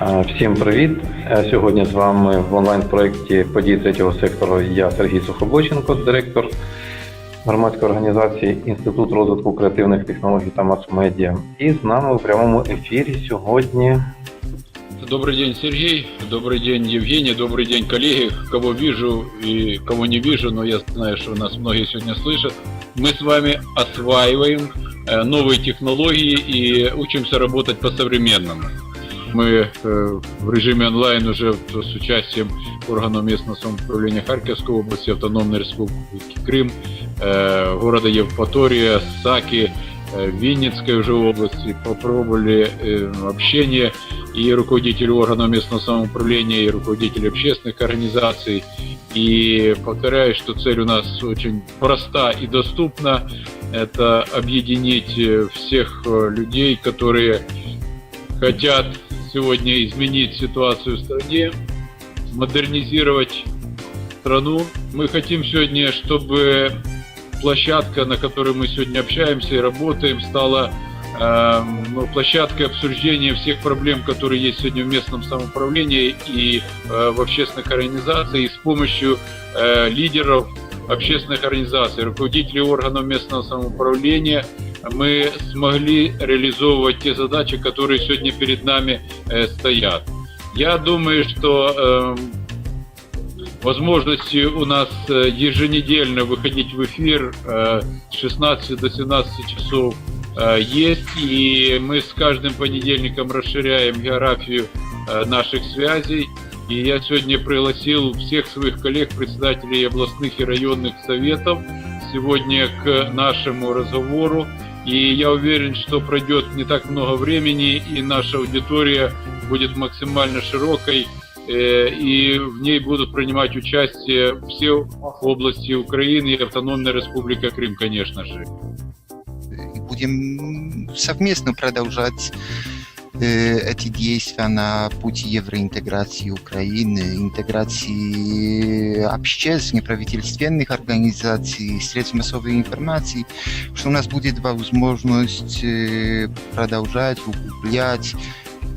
Е, Всім привіт! Е, Сьогодні з вами в онлайн-проєкті події третього сектору я Сергій Сухобоченко, директор громадської організації Інститут розвитку креативних технологій та мас-медіа. І з нами у прямому ефірі сьогодні Добрый день, Сергей. Добрый день, Евгений. Добрый день, коллеги. Кого вижу и кого не вижу, но я знаю, что нас многие сегодня слышат. Мы с вами осваиваем э, новые технологии и учимся работать по-современному. Мы э, в режиме онлайн уже с участием органов местного самоуправления Харьковской области, Автономной Республики Крым, э, города Евпатория, Саки, э, Винницкой уже области попробовали общение и руководители органов местного самоуправления, и руководители общественных организаций. И повторяю, что цель у нас очень проста и доступна. Это объединить всех людей, которые хотят сегодня изменить ситуацию в стране, модернизировать страну. Мы хотим сегодня, чтобы площадка, на которой мы сегодня общаемся и работаем, стала э, площадкой обсуждения всех проблем, которые есть сегодня в местном самоуправлении и э, в общественных организациях, и с помощью э, лидеров общественных организаций, руководителей органов местного самоуправления мы смогли реализовывать те задачи, которые сегодня перед нами э, стоят. Я думаю, что эм, возможности у нас э, еженедельно выходить в эфир э, с 16 до 17 часов есть, и мы с каждым понедельником расширяем географию наших связей. И я сегодня пригласил всех своих коллег, председателей областных и районных советов сегодня к нашему разговору. И я уверен, что пройдет не так много времени, и наша аудитория будет максимально широкой, э, и в ней будут принимать участие все области Украины и Автономная Республика Крым, конечно же. будем совместно продолжать эти действия на пути евроинтеграции Украины, интеграции общественных, неправительственных организаций, средств массовой информации, что у нас будет возможность э, продолжать, углублять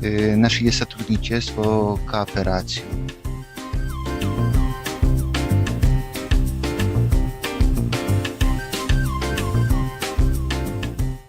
э, наше сотрудничество, кооперацию.